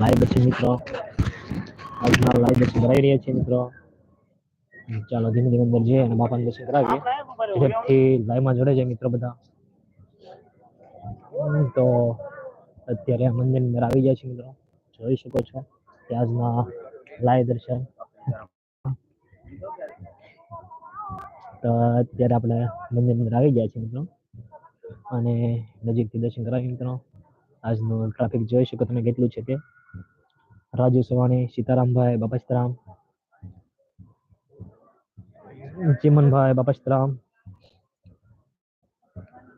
Live છે મિત્રો. આજના લાઈવ દર્શન કરાવી રહ્યા છે મિત્રો. ચાલો ધીમે ધીમે અંદર જઈએ અને બાપાને દર્શન કરાવીએ. ઝડપથી લાઈવમાં જોડે છે મિત્રો બધા. તો અત્યારે આ મંદિરની અંદર આવી જાય છે મિત્રો. જોઈ શકો છો કે આજના લાઈવ દર્શન. તો અત્યારે આપણે મંદિર અંદર આવી ગયા છીએ મિત્રો. અને નજીકથી દર્શન કરાવી મિત્રો. આજનું ટ્રાફિક જોઈ શકો તમે કેટલું છે તે. રાજુ સવાણી, સીતારામભાઈ બાપસ્તરામ ચિમનભાઈ બાપસ્તરામ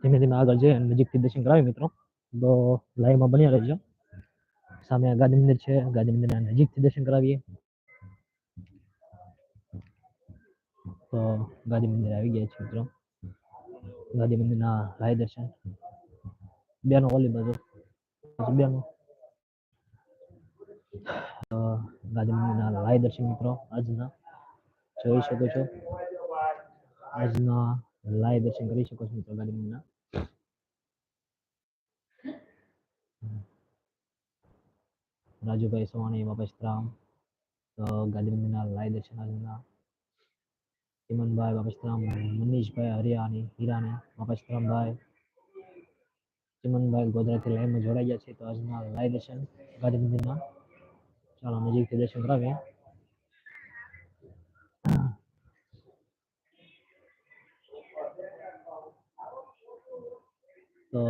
ધીમે ધીમે આગળ જઈએ નજીકથી દર્શન કરાવી મિત્રો. તો લાઈવમાં બન્યા રહેજો. સામે ગાંધી મંદિર છે. ગાંધી મંદિરના નજીકથી દર્શન કરાવીએ. તો ગાંધી મંદિર આવી ગયા છે મિત્રો. ગાંધી મંદિરના રાય દર્શન. બેનો ઓલી બાજુ. બેનો. ગાંધી લાઈવ દર્શન મિત્રો, આજના જોઈ શકો છો. આજના લાઈવ દર્શન કરી શકો છો મિત્રો ગાંધી રાજુભાઈ બાપસ્તરામ તો ગાંધી લાઈવ દર્શન આજના. ચિમનભાઈ બાપસ્તરામ મનીષભાઈ હરિયાણી, હીરાની બાપસ્તરામભાઈ ચિમનભાઈ ગોધરાથી લાઈવમાં જોડાઈ ગયા છે તો આજના લાઈવ દર્શન ગાંધીનગરના ચાલો નજીકથી દર્શન કરાવીએ તો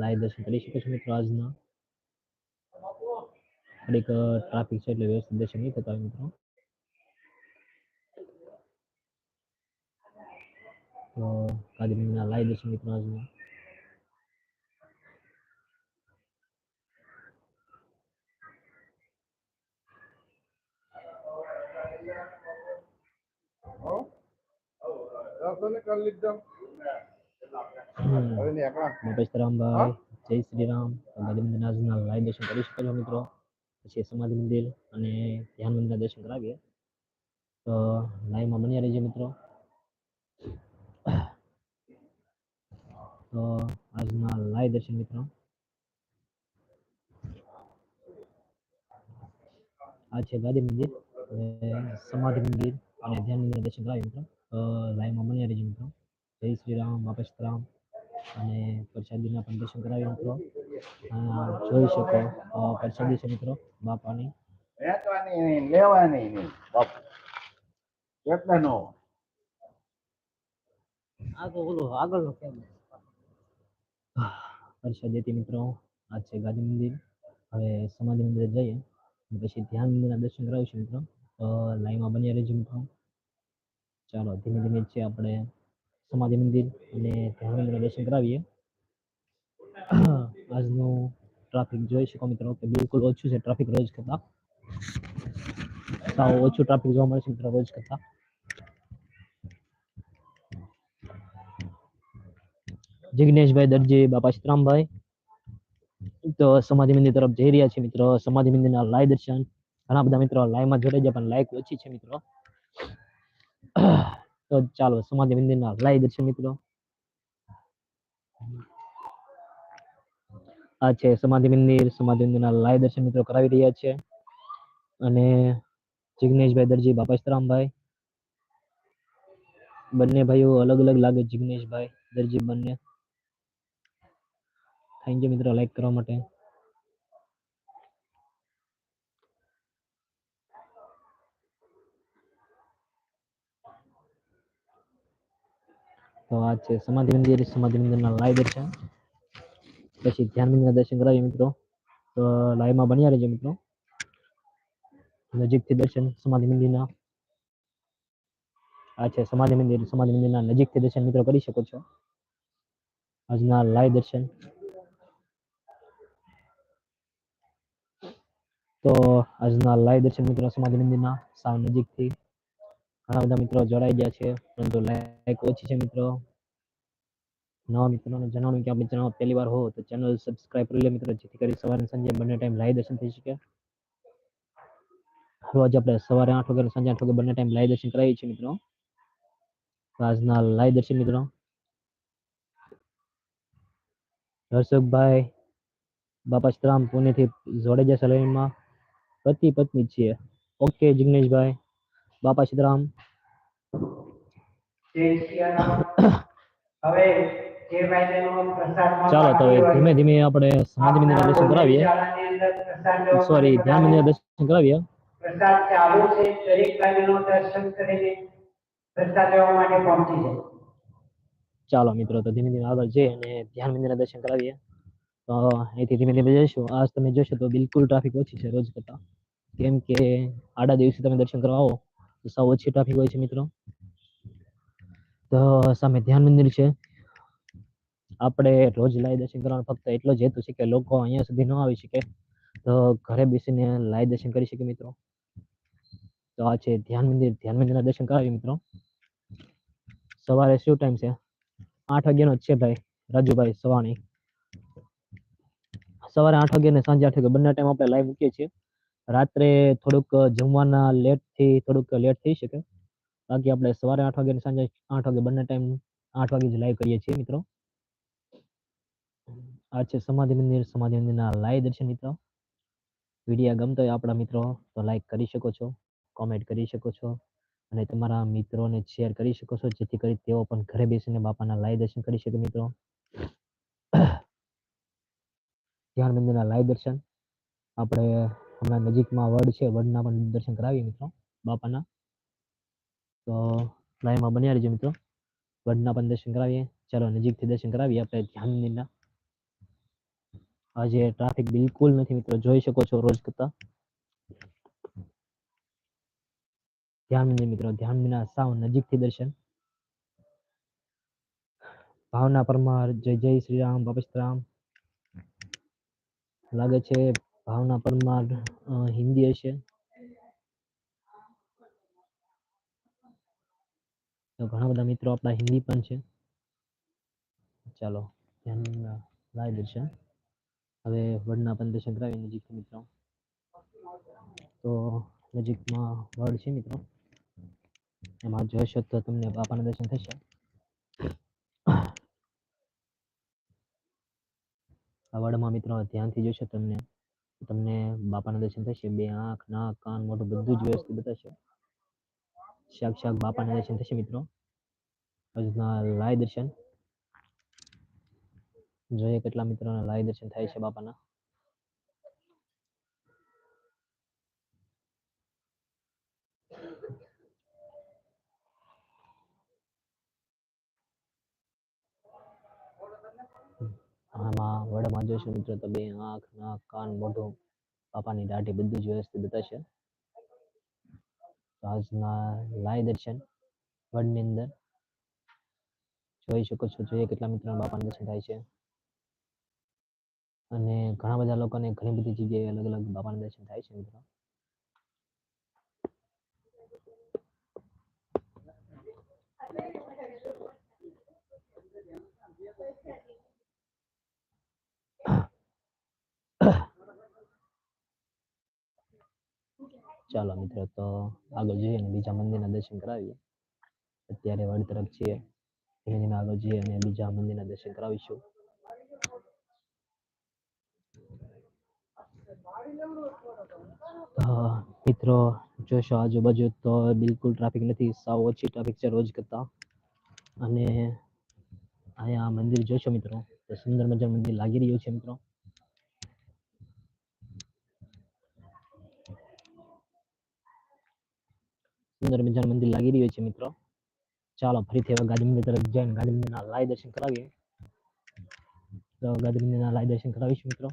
લાઈવ દર્શન કરી શકો છો મિત્રો આજના. થોડીક ટ્રાફિક છે એટલે વ્યવસ્થિત દર્શન નહીં થતા મિત્રો. તો ગાંધી મંદિરના લાઈવ દર્શન મિત્રો આજના. હમ. બાપસ્તરામભાઈ જય શ્રી રામ તો મંદિરના આજના લાઈવ દર્શન કરી શકો છો મિત્રો. પછી સમાધિ મંદિર અને ધ્યાન મંદિરના દર્શન કરાવીએ. તો લાઈવમાં બન્યા રહેજો મિત્રો. તો આજના લાઈવ દર્શન મિત્રો. આ છે ગાંધી મંદિર. સમાધિ મંદિર અને ધ્યાન મંદિર દર્શન કરાવીએ મિત્રો. તો લાઈવમાં રજી મિત્રો. જય શ્રી રામ રામ. અને પ્રસાદીના પણ દર્શન કરાવી મિત્રો. જોઈ શકો. પ્રસાદી છે મિત્રો બાપાની. વેચવાની નહીં લેવાની નહીં. બાપુ. એટલે નો ઓલો આગળનો કેમ? પ્રસાદી હતી મિત્રો આ છે ગાંધી મંદિર. હવે સમાધિ મંદિર જઈએ. પછી ધ્યાન મંદિરના દર્શન કરાવીશું મિત્રો. તો લાઈવમાં બન્યા રહેજો મિત્રો. ચાલો, ધીમે ધીમે છે આપણે સમાધિ મંદિર અને ધ્યાન મંદિરના દર્શન કરાવીએ. આજનું ટ્રાફિક જોઈ શકો મિત્રો કે બિલકુલ ઓછું છે ટ્રાફિક રોજ કરતાં. સાવ ઓછું ટ્રાફિક જોવા મળે છે મિત્રો રોજ કરતાં. જિગ્નેશભાઈ દરજી, બાપા સીતરામભાઈ, તો સમાધિ મંદિર તરફ જઈ રહ્યા છે મિત્રો. સમાધિ મંદિરના લાઈવ દર્શન ઘણા બધા મિત્રો લાઈવમાં જોડાઈ ગયા, પણ લાઈક ઓછી છે મિત્રો. તો ચાલો, સમાધિ મંદિરના લાઈવ દર્શન મિત્રો. આ છે સમાધિ મંદિર, સમાધિ મંદિરના લાઈવ દર્શન મિત્રો કરાવી રહ્યા છે. અને જિગ્નેશભાઈ દરજી બાપા સીતરામભાઈ બંને ભાઈઓ અલગ અલગ લાગે જિગ્નેશભાઈ, દરજી બંને. થેન્ક યુ મિત્રો લાઈક કરવા માટે. તો આ છે સમાધિ મંદિર. સમાધિ મંદિરના લાઈવ દર્શન પછી ધ્યાન મંદિરના દર્શન કરાવીએ મિત્રો. તો લાઈવમાં બન્યા રહેજો મિત્રો. નજીકથી દર્શન સમાધિ મંદિરના. આ છે સમાધિ મંદિર. સમાધિ મંદિરના નજીકથી દર્શન મિત્રો કરી શકો છો. આજના લાઈવ દર્શન. તો આજના લાઈવ દર્શન મિત્રો સમાધિ મંદિરના સાવ નજીકથી. ઘણા બધા મિત્રો જોડાઈ ગયા છે. પરંતુ લાઈક ઓછી છે મિત્રો. નવા મિત્રોને જણાવ્યું કે આપણી ચેનલ પહેલી વાર હો તો ચેનલ સબસ્ક્રાઇબ કરી લે મિત્રો, જેથી કરી સવારે અને સાંજે બંને ટાઈમ લાઈવ દર્શન થઈ શકે. રોજ આપણે સવારે આઠ વાગે અને સાંજે આઠ વાગે બંને ટાઈમ લાઈવ દર્શન કરાવીએ છીએ મિત્રો. તો આજના લાઈવ દર્શન મિત્રો. હર્ષકભાઈ બાપા શ્રામ પુણેથી જોડે જશે લાઈનમાં. પતિ પત્ની જ છીએ. ઓકે જિગ્નેશભાઈ. બાપા સીતારામ ચાલો તો ધીમે ધીમે આપણે સમાધિ મંદિર દર્શન કરાવીએ. સોરી ધ્યાન મંદિર દર્શન કરાવીએ. પ્રસાદ ચાલુ છે દરેક ભાઈબંધો દર્શન કરીને પ્રસાદ લેવા માટે પહોંચી જાય. ચાલો મિત્રો તો ધીમે ધીમે આગળ જઈએ અને ધ્યાન મંદિરના દર્શન કરાવીએ. તો અહીંથી ધીમે ધીમે જઈશું. આજ તમે જોશો તો બિલકુલ ટ્રાફિક ઓછી છે રોજ કરતા. કેમ કે આડા દિવસે તમે દર્શન કરવા આવો. સાવ ઓછી ટ્રાફિક હોય છે મિત્રો. તો સામે ધ્યાન મંદિર છે. આપણે રોજ લાઈ દર્શન કરવાનો ફક્ત એટલો જ હેતુ છે કે લોકો અહીંયા સુધી ન આવી શકે. તો ઘરે બેસીને લાઈ દર્શન કરી શકે મિત્રો. તો આ છે ધ્યાન મંદિર. ધ્યાન મંદિરના દર્શન કરાવીએ મિત્રો. સવારે શું ટાઈમ છે? આઠ વાગ્યાનો જ છે ભાઈ, રાજુભાઈ સવાણી. સવારે આઠ વાગે ને સાંજે આઠ વાગે બંને ટાઈમ આપણે લાઈવ મૂકીએ છીએ. રાત્રે થોડુંક જમવાના લેટથી થોડુંક લેટ થઈ શકે. બાકી આપણે સવારે આઠ વાગે સાંજે આઠ વાગે બંને ટાઈમ આઠ વાગે જ લાઈવ કરીએ છીએ મિત્રો. આ છે સમાધિ મંદિર, સમાધિ મંદિરના લાઈવ દર્શન મિત્રો. વીડિયો ગમતો હોય આપણા મિત્રો તો લાઈક કરી શકો છો કોમેન્ટ કરી શકો છો અને તમારા મિત્રોને શેર કરી શકો છો, જેથી કરી તેઓ પણ ઘરે બેસીને બાપાના લાઈવ દર્શન કરી શકે મિત્રો. ધ્યાન મંદિરના લાઈવ દર્શન. આપણે હમણાં નજીકમાં વડ છે, વડના પણ દર્શન કરાવીએ મિત્રો, બાપાના. તો લાઈવમાં બન્યા રહેજો મિત્રો. વડના પણ દર્શન કરાવીએ. ચાલો નજીકથી દર્શન કરાવીએ, આપણે ધ્યાન આજે ટ્રાફિક બિલકુલ નથી મિત્રો, જોઈ શકો છો રોજ કરતા. ધ્યાન મંદિર મિત્રો, ધ્યાન સાવ નજીકથી દર્શન. ભાવના પરમાર, જય જય શ્રી રામ, બાપા સીતારામ લાગે છે ભાવના પરમાર હિન્દી હશે? ઘણા બધા મિત્રો આપણા હિન્દી પણ છે. ચાલો, ધ્યાન લાવી દર્શન. હવે વડના પણ દર્શન કરાવી નજીકથી મિત્રો. તો નજીકમાં વડ છે મિત્રો. એમાં જોશો તો તમને બાપાના દર્શન થશે. આ વડમાં મિત્રો ધ્યાનથી જોશો તમને. તમને બાપાના દર્શન થશે બે આંખ નાક કાન મોઢું બધું જ વ્યવસ્થિત બતાવશે સાક્ષાત બાપાના દર્શન થશે મિત્રો. અજના લાય દર્શન. જોઈએ કેટલા મિત્રોના લાય દર્શન થાય છે બાપાના. આમાં વડમાં જોશો મિત્રો તો બે આંખ, નાક, કાન, મોઢું, બાપાની દાઢી બધું જ વ્યવસ્થિત બતાવશે આજના લાય દર્શન વડની અંદર. જોઈ શકો છો, જોઈએ કેટલા મિત્રો બાપાના દર્શન થાય છે. અને ઘણા બધા લોકોને ઘણી બધી જગ્યાએ અલગ અલગ બાપાના દર્શન થાય છે મિત્રો. ચાલો મિત્રો, તો આગળ જઈએ અને બીજા મંદિરના દર્શન કરાવીએ. અત્યારે વડ તરફ છીએ. ધીમે ધીમે આગળ જઈએ અને બીજા મંદિરના દર્શન કરાવીશું. મિત્રો, જોશો આજુબાજુ તો બિલકુલ ટ્રાફિક નથી. સાવ ઓછી ટ્રાફિક છે રોજ કરતા. અને અહીંયા મંદિર જોશો મિત્રો, તો સુંદર મજાનું મંદિર લાગી રહ્યું છે મિત્રો. સુંદર મજાનું મંદિર લાગી રહ્યું છે મિત્રો. ચાલો, ફરીથી હવે ગાંધી મંદિર તરફ જઈને ગાંધી મંદિરના લાય દર્શન કરાવીએ. તો ગાંધી મંદિરના લાય દર્શન કરાવીશું મિત્રો.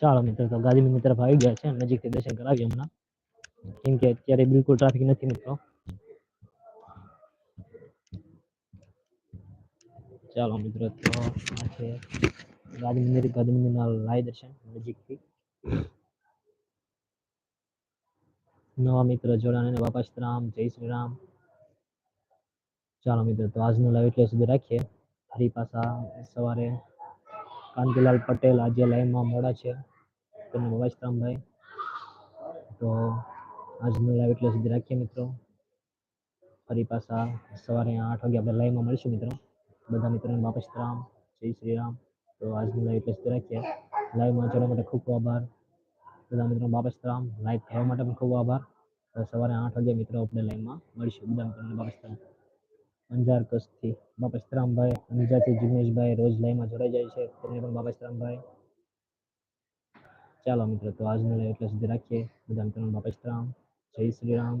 ચાલો મિત્રો, તો ગાંધી મંદિર તરફ આવી ગયા છે. નજીકથી દર્શન કરાવીએ હમણાં. કેમ કે અત્યારે બિલકુલ ટ્રાફિક નથી મિત્રો. ચાલો મિત્રો, તો આ છે મંદિર ગાંધી મંદિરના લાય દર્શન નજીકથી નવા મિત્ર જોડાને બાપા સીતારામ જય શ્રી રામ ચાલો મિત્રો તો આજનો લાઈવ એટલે સુધી રાખીએ ફરી પાછા સવારે કાંતિલાલ પટેલ આજે લાઈવમાં મોડા છે તેમને બાબા સીતારામભાઈ તો આજનો લાઈવ એટલે સુધી રાખીએ મિત્રો ફરી પાછા સવારે આઠ વાગે આપણે લાઈવમાં મળીશું મિત્રો બધા મિત્રોને બાપા રામ જય શ્રી રામ તો આજની લાઈવ એટલે સુધી રાખીએ લાઈવમાં જોડવા માટે ખૂબ ખૂબ આભાર બધા મિત્રોને બાપા સીતારામ લાઈવ થવા માટે પણ ખૂબ આભાર તો સવારે આઠ વાગે મિત્રો આપણે લાઈવમાં મળીશું બધા મિત્રોને બાપા સીતારામ અંજાર કચ્છથી બાપા સીતારામભાઈ અંજારથી જિગ્નેશભાઈ રોજ લાઈવમાં જોડાઈ જાય છે તેમને પણ બાપા સીતારામભાઈ ચાલો મિત્રો તો આજનો લાઈવ એટલે સુધી રાખીએ બધા મિત્રોને બાપા સીતારામ જય શ્રી રામ